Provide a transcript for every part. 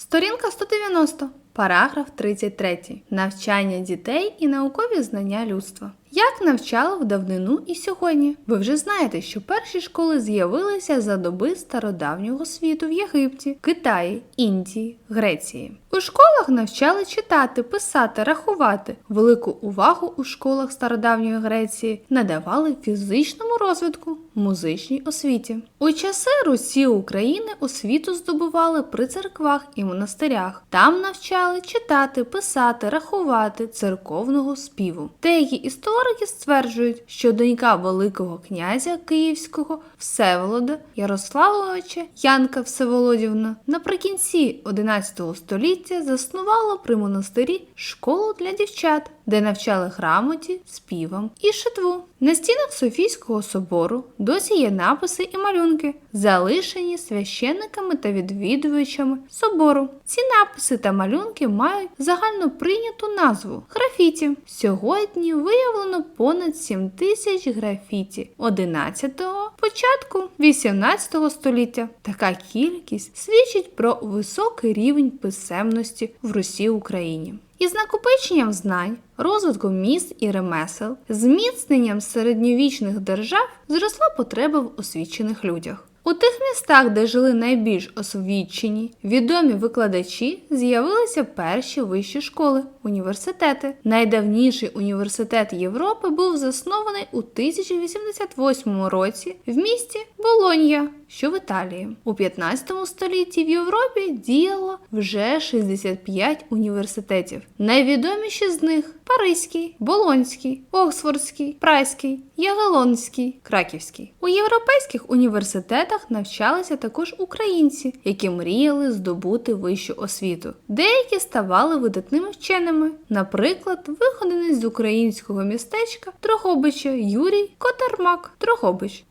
Сторінка 190. Параграф 33. Навчання дітей і наукові знання людства. Як навчали в давнину і сьогодні? Ви вже знаєте, що перші школи з'явилися за доби стародавнього світу в Єгипті, Китаї, Індії, Греції. У школах навчали читати, писати, рахувати. Велику увагу у школах стародавньої Греції надавали фізичному розвитку, музичній освіті. У часи Русі України освіту здобували при церквах і монастирях. Там навчали читати, писати, рахувати церковного співу. Деякі історики стверджують, що донька Великого князя Київського Всеволода Ярославовича Янка Всеволодівна наприкінці 11 століття заснувала при монастирі школу для дівчат, де навчали грамоті, співам і шитву. На стінах Софійського собору досі є написи і малюнки, залишені священниками та відвідувачами собору. Ці написи та малюнки мають загально прийняту назву графіті. Сьогодні виявлено понад 7 тисяч графіті 11-го, початку 18 століття. Така кількість свідчить про високий рівень писемності в Русі Україні. Із накопиченням знань, розвитком міст і ремесел, зміцненням середньовічних держав зросла потреба в освічених людях. У тих містах, де жили найбільш освічені, відомі викладачі, з'явилися перші вищі школи, університети. Найдавніший університет Європи був заснований у 1088 році в місті Болонья, що в Італії. У 15 столітті в Європі діяло вже 65 університетів. Найвідоміші з них Паризький, Болонський, Оксфордський, Прайський, Ягелонський, Краківський. У європейських університетах навчалися також українці, які мріяли здобути вищу освіту. Деякі ставали видатними вченими, наприклад, виходенець з українського містечка Дрогобича Юрій Котармак, Дрогобич,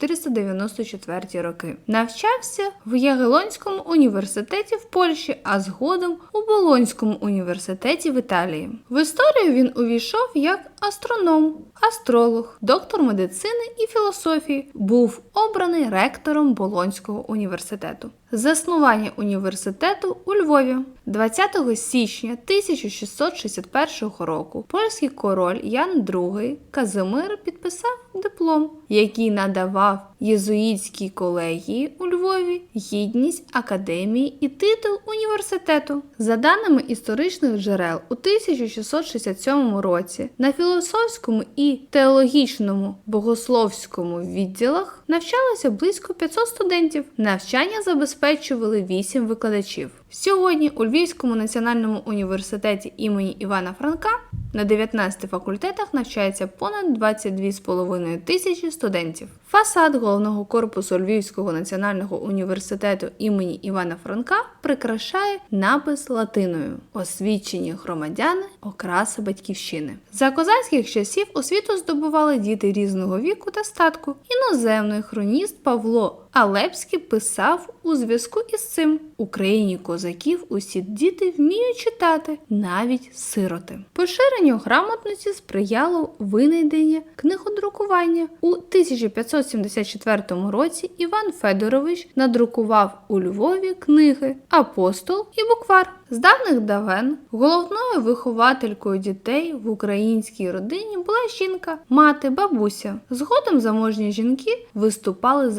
1450-1494 роки. Навчався в Ягелонському університеті в Польщі, а згодом у Болонському університеті в Італії. В історію він увійшов як астроном, астролог, доктор медицини і філософії, був обраний ректором Болонського університету. Заснування університету у Львові 20 січня 1661 року польський король Ян II Казимир підписав диплом, який надавав єзуїтській колегії у Львові гідність академії і титул університету. За даними історичних джерел, у 1667 році на філософському і теологічному богословському відділах навчалося близько 500 студентів. Навчання забезпечували 8 викладачів. Сьогодні у Львівському національному університеті імені Івана Франка на 19 факультетах навчається понад 22,5 тисячі студентів. Фасад головного корпусу Львівського національного університету імені Івана Франка прикрашає напис латиною Освічені громадяни, окраса батьківщини. За козацьких часів освіту здобували діти різного віку та статку. Іноземний хроніст Павло Алепський писав у зв'язку із цим Україні козаків усі діти вміють читати, навіть сироти. Поширенню грамотності сприяло винайдення книгодрукування у 1574 році. Іван Федорович надрукував у Львові книги Апостол і Буквар. З давних давен головною вихователькою дітей в українській родині була жінка, мати, бабуся. Згодом заможні жінки виступали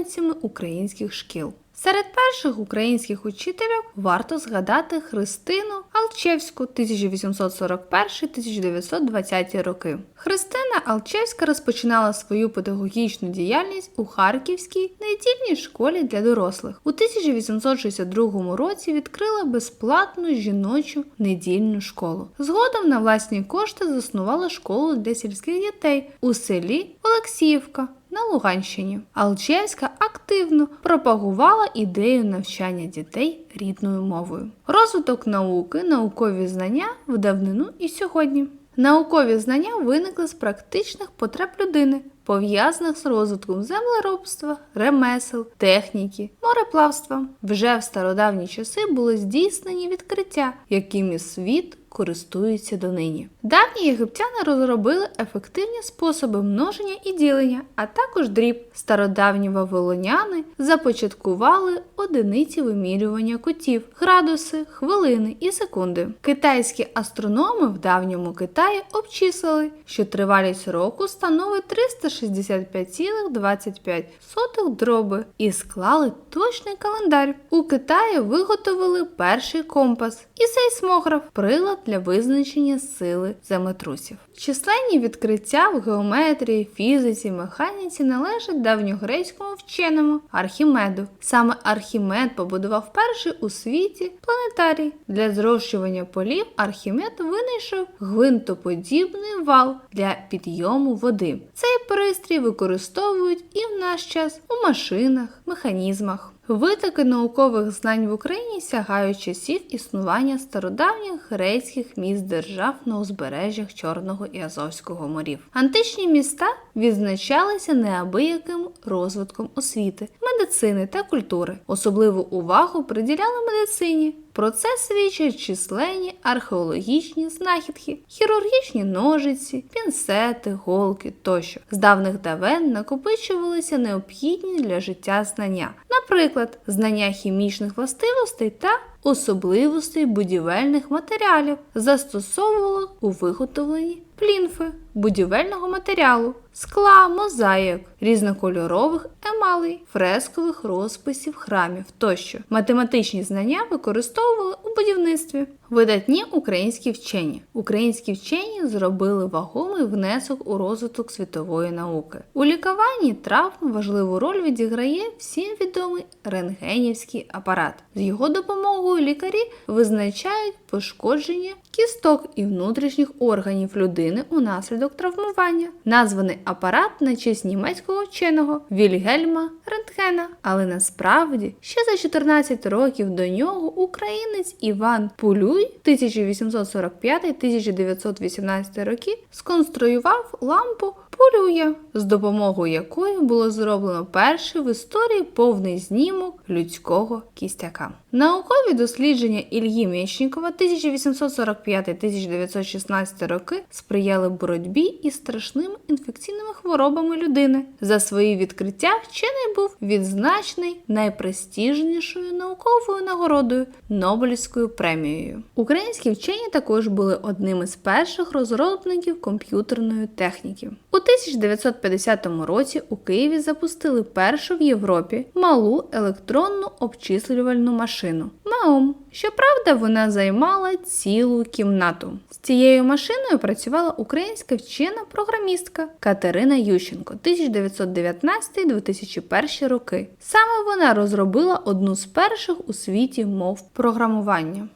засновницями українських шкіл. Серед перших українських учителів варто згадати Христину Алчевську 1841-1920 роки. Христина Алчевська розпочинала свою педагогічну діяльність у Харківській недільній школі для дорослих. У 1862 році відкрила безплатну жіночу недільну школу. Згодом на власні кошти заснувала школу для сільських дітей у селі Олексіївка на Луганщині. Алчевська активно пропагувала ідею навчання дітей рідною мовою. Розвиток науки, наукові знання в давнину і сьогодні. Наукові знання виникли з практичних потреб людини, пов'язаних з розвитком землеробства, ремесел, техніки, мореплавства. Вже в стародавні часи були здійснені відкриття, якими світ користуються донині. Давні єгиптяни розробили ефективні способи множення і ділення, а також дріб. Стародавні вавилоняни започаткували одиниці вимірювання кутів, градуси, хвилини і секунди. Китайські астрономи в давньому Китаї обчислили, що тривалість року становить 365,25 дроби і склали точний календар. У Китаї виготовили перший компас і сейсмограф прилад для визначення сили землетрусів. Численні відкриття в геометрії, фізиці, механіці належать давньогрецькому вченому Архімеду. Саме Архімед побудував перший у світі планетарій. Для зрощування полів Архімед винайшов гвинтоподібний вал для підйому води. Цей пристрій використовують і в наш час у машинах, механізмах. Витоки наукових знань в Україні сягають часів існування стародавніх грецьких міст держав на узбережжях Чорного і Азовського морів. Античні міста відзначалися неабияким розвитком освіти, медицини та культури. Особливу увагу приділяли медицині. Про це свідчать численні археологічні знахідки, хірургічні ножиці, пінцети, голки тощо. З давних давен накопичувалися необхідні для життя знання, наприклад, знання хімічних властивостей та особливостей будівельних матеріалів, застосовували у виготовленні плінфи, будівельного матеріалу, скла, мозаїк, різнокольорових емалей, фрескових розписів храмів тощо. Математичні знання використовували у будівництві. Видатні українські вчені. Українські вчені зробили вагомий внесок у розвиток світової науки. У лікуванні травм важливу роль відіграє всім відомий рентгенівський апарат. З його допомогою лікарі визначають пошкодження кісток і внутрішніх органів людини унаслідок травмування. Названий апарат на честь німецького вченого Вільгельма Рентгена. Але насправді ще за 14 років до нього українець Іван Пулюй 1845-1918 роки сконструював лампу Пулюя, з допомогою якої було зроблено перший в історії повний знімок людського кістяка. Наукові дослідження Ільї Мєчнікова 1845-1916 роки сприяли боротьбі із страшними інфекційними хворобами людини. За свої відкриття вчений був відзначений найпрестижнішою науковою нагородою Нобелівською премією. Українські вчені також були одними з перших розробників комп'ютерної техніки. У 1950 році у Києві запустили першу в Європі малу електронну обчислювальну машину МАОМ. Щоправда, вона займала цілу кімнату. З цією машиною працювала українська вчена програмістка Катерина Ющенко 1919-2001 роки. Саме вона розробила одну з перших у світі мов програмування.